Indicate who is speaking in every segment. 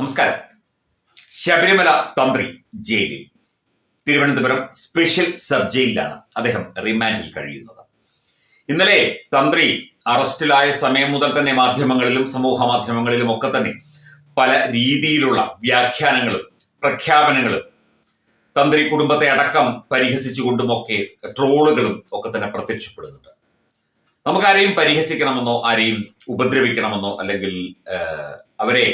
Speaker 1: നമസ്കാരം. ശബരിമല തന്ത്രി ജയിലിൽ. തിരുവനന്തപുരം സ്പെഷ്യൽ സബ് ജയിലിലാണ് അദ്ദേഹം റിമാൻഡിൽ കഴിയുന്നത്. ഇന്നലെ തന്ത്രി അറസ്റ്റിലായ സമയം മുതൽ തന്നെ മാധ്യമങ്ങളിലും സമൂഹ മാധ്യമങ്ങളിലും ഒക്കെ തന്നെ പല രീതിയിലുള്ള വ്യാഖ്യാനങ്ങളും പ്രഖ്യാപനങ്ങളും തന്ത്രി കുടുംബത്തെ അടക്കം പരിഹസിച്ചുകൊണ്ടുമൊക്കെ ട്രോളുകളും ഒക്കെ തന്നെ പ്രത്യക്ഷപ്പെടുന്നുണ്ട്. നമുക്കാരെയും പരിഹസിക്കണമെന്നോ ആരെയും ഉപദ്രവിക്കണമെന്നോ അല്ലെങ്കിൽ അവരെ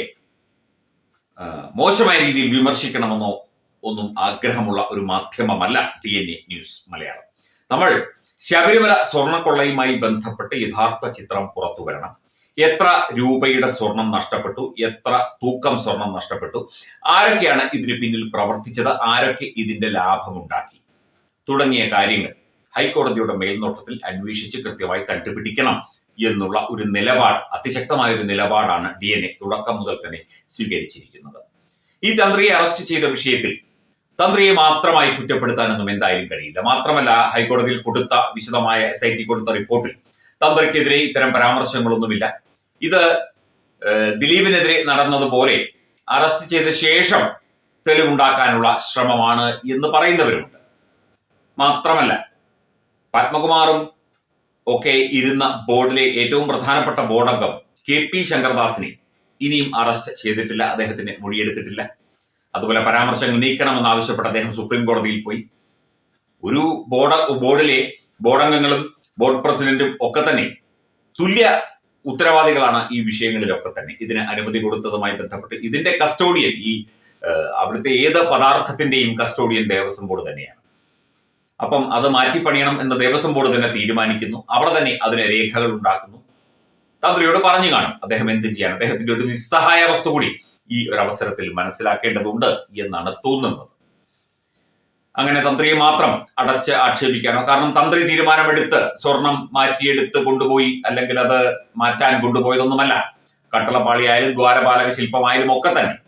Speaker 1: മോശമായ രീതിയിൽ വിമർശിക്കണമെന്നോ ഒന്നും ആഗ്രഹമുള്ള ഒരു മാധ്യമമല്ല T N A news Malayalam. നമ്മൾ ശബരിമല സ്വർണക്കൊള്ളയുമായി ബന്ധപ്പെട്ട് യഥാർത്ഥ ചിത്രം പുറത്തു വരണം. എത്ര രൂപയുടെ സ്വർണം നഷ്ടപ്പെട്ടു എത്ര തൂക്കം സ്വർണം നഷ്ടപ്പെട്ടു ആരൊക്കെയാണ് ഇതിന് പിന്നിൽ പ്രവർത്തിച്ചത് ആരൊക്കെ ഇതിന്റെ ലാഭമുണ്ടാക്കി? തുടങ്ങിയ കാര്യങ്ങൾ ഹൈക്കോടതിയുടെ മേൽനോട്ടത്തിൽ അന്വേഷിച്ച് കൃത്യമായി കണ്ടുപിടിക്കണം. എന്നുള്ള ഒരു നിലപാട് അതിശക്തമായ ഒരു നിലപാടാണ് ഡി എൻ എ തുടക്കം മുതൽ തന്നെ സ്വീകരിച്ചിരിക്കുന്നത്. ഈ തന്ത്രിയെ അറസ്റ്റ് ചെയ്ത വിഷയത്തിൽ തന്ത്രിയെ മാത്രമായി കുറ്റപ്പെടുത്താനൊന്നും എന്തായാലും കഴിയില്ല. മാത്രമല്ല ഹൈക്കോടതിയിൽ കൊടുത്ത വിശദമായ എസ് ഐ ടി കൊടുത്ത റിപ്പോർട്ടിൽ തന്ത്രിക്കെതിരെ ഇത്തരം പരാമർശങ്ങളൊന്നുമില്ല. ഇത് ദിലീപിനെതിരെ നടന്നതുപോലെ അറസ്റ്റ് ചെയ്ത ശേഷം തെളിവുണ്ടാക്കാനുള്ള ശ്രമമാണ് എന്ന് പറയുന്നവരുമുണ്ട്. മാത്രമല്ല പത്മകുമാറും ഒക്കെ ഇരുന്ന ബോർഡിലെ ഏറ്റവും പ്രധാനപ്പെട്ട ബോർഡംഗം കെ പി ശങ്കർദാസിനെ. ഇനിയും അറസ്റ്റ് ചെയ്തിട്ടില്ല അദ്ദേഹത്തിന് മൊഴിയെടുത്തിട്ടില്ല. അതുപോലെ പരാമർശങ്ങൾ നീക്കണമെന്ന് ആവശ്യപ്പെട്ട് അദ്ദേഹം സുപ്രീം കോടതിയിൽ പോയി. ഒരു ബോർഡ് ബോർഡിലെ ബോർഡംഗങ്ങളും ബോർഡ് പ്രസിഡന്റും ഒക്കെ തന്നെ തുല്യ ഉത്തരവാദികളാണ് ഈ വിഷയങ്ങളിലൊക്കെ തന്നെ. ഇതിന് അനുമതി കൊടുത്തതുമായി ബന്ധപ്പെട്ട് ഇതിന്റെ കസ്റ്റോഡിയൻ ഈ അവിടുത്തെ ഏത് പദാർത്ഥത്തിന്റെയും കസ്റ്റോഡിയൻ ദേവസ്വം ബോർഡ് തന്നെയാണ്. അപ്പം അത് മാറ്റിപ്പണിയണം എന്ന് ദേവസ്വം ബോർഡ് തന്നെ തീരുമാനിക്കുന്നു. അവിടെ തന്നെ അതിന് രേഖകൾ ഉണ്ടാക്കുന്നു. തന്ത്രിയോട് പറഞ്ഞു കാണും അദ്ദേഹം എന്ത് ചെയ്യാൻ അദ്ദേഹത്തിന്റെ ഒരു നിസ്സഹായ വസ്തു കൂടി ഈ ഒരു അവസരത്തിൽ മനസ്സിലാക്കേണ്ടതുണ്ട് എന്നാണ് തോന്നുന്നത്. അങ്ങനെ തന്ത്രിയെ മാത്രം അടച്ച് ആക്ഷേപിക്കാനോ കാരണം തന്ത്രി തീരുമാനമെടുത്ത് സ്വർണം മാറ്റിയെടുത്ത് കൊണ്ടുപോയി അല്ലെങ്കിൽ അത് മാറ്റാൻ കൊണ്ടുപോയതൊന്നുമല്ല. കട്ടളപ്പാളിയായാലും ദ്വാരപാലക ശില്പമായാലും ഒക്കെ തന്നെ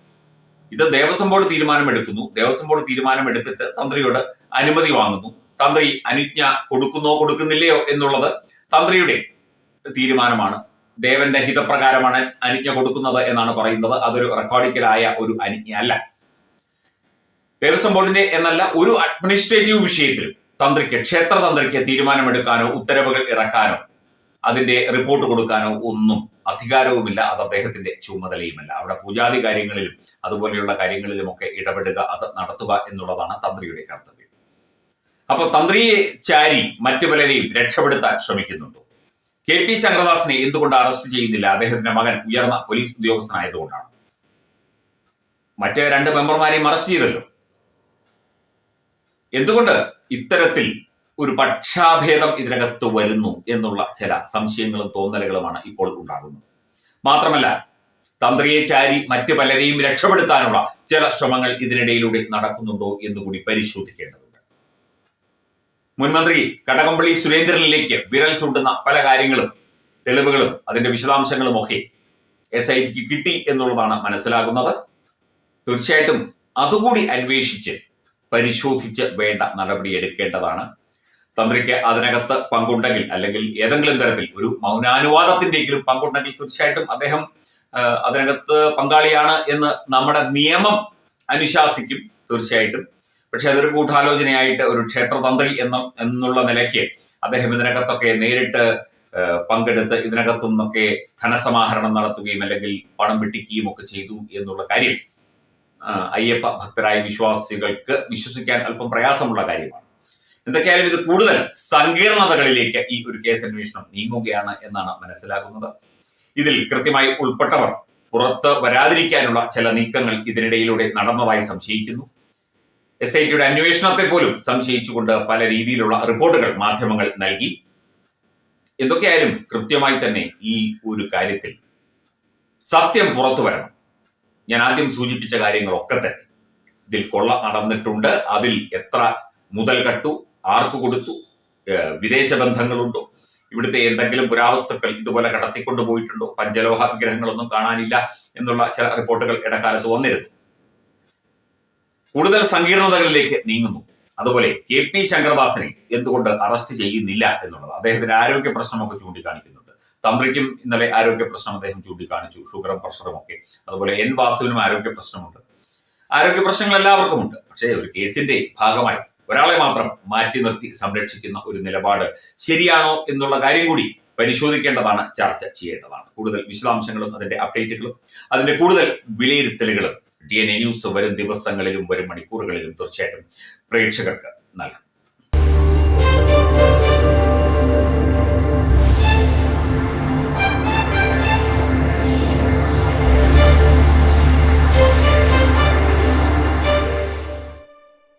Speaker 1: ഇത് ദേവസ്വം ബോർഡ് തീരുമാനമെടുക്കുന്നു. ദേവസ്വം ബോർഡ് തീരുമാനമെടുത്തിട്ട് തന്ത്രിയോട് അനുമതി വാങ്ങുന്നു. തന്ത്രി അനുജ്ഞ കൊടുക്കുന്നോ കൊടുക്കുന്നില്ലയോ എന്നുള്ളത് തന്ത്രിയുടെ തീരുമാനമാണ്. ദേവന്റെ ഹിതപ്രകാരമാണ് അനുജ്ഞ കൊടുക്കുന്നത് എന്നാണ് പറയുന്നത്. അതൊരു റെക്കോർഡിക്കലായ ഒരു അനുജ്ഞ അല്ല. ദേവസ്വം ബോർഡിന്റെ എന്നല്ല ഒരു അഡ്മിനിസ്ട്രേറ്റീവ് വിഷയത്തിലും തന്ത്രിക്ക് ക്ഷേത്ര തന്ത്രിക്ക് തീരുമാനമെടുക്കാനോ ഉത്തരവുകൾ ഇറക്കാനോ അതിന്റെ റിപ്പോർട്ട് കൊടുക്കാനോ ഒന്നും അധികാരവുമില്ല. അത് അദ്ദേഹത്തിന്റെ ചുമതലയുമല്ല. അവിടെ പൂജാതി കാര്യങ്ങളിലും അതുപോലെയുള്ള കാര്യങ്ങളിലുമൊക്കെ ഇടപെടുക അത് നടത്തുക എന്നുള്ളതാണ് തന്ത്രിയുടെ കർത്തവ്യം. അപ്പൊ തന്ത്രിയെ ചാരി മറ്റു പലരെയും രക്ഷപ്പെടുത്താൻ ശ്രമിക്കുന്നുണ്ടോ. കെ പി ശങ്കരദാസിനെ എന്തുകൊണ്ട് അറസ്റ്റ് ചെയ്യുന്നില്ല? അദ്ദേഹത്തിന്റെ മകൻ ഉയർന്ന പോലീസ് ഉദ്യോഗസ്ഥനായതുകൊണ്ടാണ്. മറ്റേ രണ്ട് മെമ്പർമാരെയും അറസ്റ്റ് ചെയ്തല്ലോ. എന്തുകൊണ്ട് ഇത്തരത്തിൽ ഒരു പക്ഷാഭേദം ഇതിനകത്ത് വരുന്നു എന്നുള്ള ചില സംശയങ്ങളും തോന്നലുകളുമാണ് ഇപ്പോൾ ഉണ്ടാകുന്നത്. മാത്രമല്ല തന്ത്രിയെ ചാരി മറ്റു പലരെയും രക്ഷപ്പെടുത്താനുള്ള ചില ശ്രമങ്ങൾ ഇതിനിടയിലൂടെ നടക്കുന്നുണ്ടോ എന്നുകൂടി പരിശോധിക്കേണ്ടതുണ്ട്. മുൻമന്ത്രി കടകംപള്ളി സുരേന്ദ്രനിലേക്ക് വിരൽ ചൂണ്ടുന്ന പല കാര്യങ്ങളും തെളിവുകളും അതിന്റെ വിശദാംശങ്ങളും ഒക്കെ എസ് ഐ ടിക്ക് കിട്ടി എന്നുള്ളതാണ് മനസ്സിലാകുന്നത്. തീർച്ചയായിട്ടും അതുകൂടി അന്വേഷിച്ച് പരിശോധിച്ച് വേണ്ട നടപടി എടുക്കേണ്ടതാണ്. തന്ത്രിക്ക് അതിനകത്ത് പങ്കുണ്ടെങ്കിൽ അല്ലെങ്കിൽ ഏതെങ്കിലും തരത്തിൽ ഒരു മൗനാനുവാദത്തിന്റെയെങ്കിലും പങ്കുണ്ടെങ്കിൽ തീർച്ചയായിട്ടും അദ്ദേഹം അതിനകത്ത് പങ്കാളിയാണ് എന്ന് നമ്മുടെ നിയമം അനുശാസിക്കും തീർച്ചയായിട്ടും. പക്ഷെ അതൊരു ഗൂഢാലോചനയായിട്ട് ഒരു ക്ഷേത്രതന്ത്രി എന്ന എന്നുള്ള നിലയ്ക്ക് അദ്ദേഹം ഇതിനകത്തൊക്കെ നേരിട്ട് പങ്കെടുത്ത് ഇതിനകത്തു നിന്നൊക്കെ ധനസമാഹരണം നടത്തുകയും അല്ലെങ്കിൽ പണം വെട്ടിക്കുകയും ഒക്കെ ചെയ്തു എന്നുള്ള കാര്യം അയ്യപ്പ ഭക്തരായ വിശ്വാസികൾക്ക് വിശ്വസിക്കാൻ അല്പം പ്രയാസമുള്ള കാര്യമാണ്. എന്തൊക്കെയായാലും ഇത് കൂടുതൽ സങ്കീർണതകളിലേക്ക് ഈ ഒരു കേസ് അന്വേഷണം നീങ്ങുകയാണ് എന്നാണ് മനസ്സിലാക്കുന്നത് ഇതിൽ കൃത്യമായി ഉൾപ്പെട്ടവർ പുറത്ത് വരാതിരിക്കാനുള്ള ചില നീക്കങ്ങൾ ഇതിനിടയിലൂടെ നടന്നതായി സംശയിക്കുന്നു. എസ് ഐ ടിയുടെ അന്വേഷണത്തെ പോലും സംശയിച്ചുകൊണ്ട് പല രീതിയിലുള്ള റിപ്പോർട്ടുകൾ മാധ്യമങ്ങൾ നൽകി. എന്തൊക്കെയായാലും കൃത്യമായി തന്നെ ഈ ഒരു കാര്യത്തിൽ സത്യം പുറത്തു വരണം. ഞാൻ ആദ്യം സൂചിപ്പിച്ച കാര്യങ്ങളൊക്കെ തന്നെ. ഇതിൽ കൊള്ള നടന്നിട്ടുണ്ട്. അതിൽ എത്ര മുതൽ കട്ടു? ആർക്ക് കൊടുത്തു? വിദേശ ബന്ധങ്ങളുണ്ടോ? ഇവിടുത്തെ എന്തെങ്കിലും പുരാവസ്തുക്കൾ ഇതുപോലെ കടത്തിക്കൊണ്ടു പോയിട്ടുണ്ടോ? പഞ്ചലോഹ വിഗ്രഹങ്ങളൊന്നും കാണാനില്ല എന്നുള്ള ചില റിപ്പോർട്ടുകൾ ഇടക്കാലത്ത് വന്നിരുന്നു. കൂടുതൽ സങ്കീർണതകളിലേക്ക് നീങ്ങുന്നു. അതുപോലെ കെ പി ശങ്കരദാസിനെ എന്തുകൊണ്ട് അറസ്റ്റ് ചെയ്യുന്നില്ല എന്നുള്ളത് അദ്ദേഹത്തിന്റെ ആരോഗ്യ പ്രശ്നമൊക്കെ ചൂണ്ടിക്കാണിക്കുന്നുണ്ട്. തന്ത്രിക്കും ഇന്നലെ ആരോഗ്യ പ്രശ്നം അദ്ദേഹം ചൂണ്ടിക്കാണിച്ചു. ഷുഗറും പ്രഷറും ഒക്കെ. അതുപോലെ എൻ വാസുവിനും ആരോഗ്യ പ്രശ്നമുണ്ട്. ആരോഗ്യ പ്രശ്നങ്ങൾ എല്ലാവർക്കും ഉണ്ട് പക്ഷേ ഒരു കേസിന്റെ ഭാഗമായി ഒരാളെ മാത്രം മാറ്റി നിർത്തി സംരക്ഷിക്കുന്ന ഒരു നിലപാട് ശരിയാണോ എന്നുള്ള കാര്യം കൂടി പരിശോധിക്കേണ്ടതാണ് ചർച്ച ചെയ്യേണ്ടതാണ്. കൂടുതൽ വിശദാംശങ്ങളും അതിന്റെ അപ്ഡേറ്റുകളും അതിന്റെ കൂടുതൽ വിലയിരുത്തലുകളും ഡി എൻ എ ന്യൂസ് വരും ദിവസങ്ങളിലും വരും മണിക്കൂറുകളിലും തീർച്ചയായിട്ടും പ്രേക്ഷകർക്ക് നൽകും.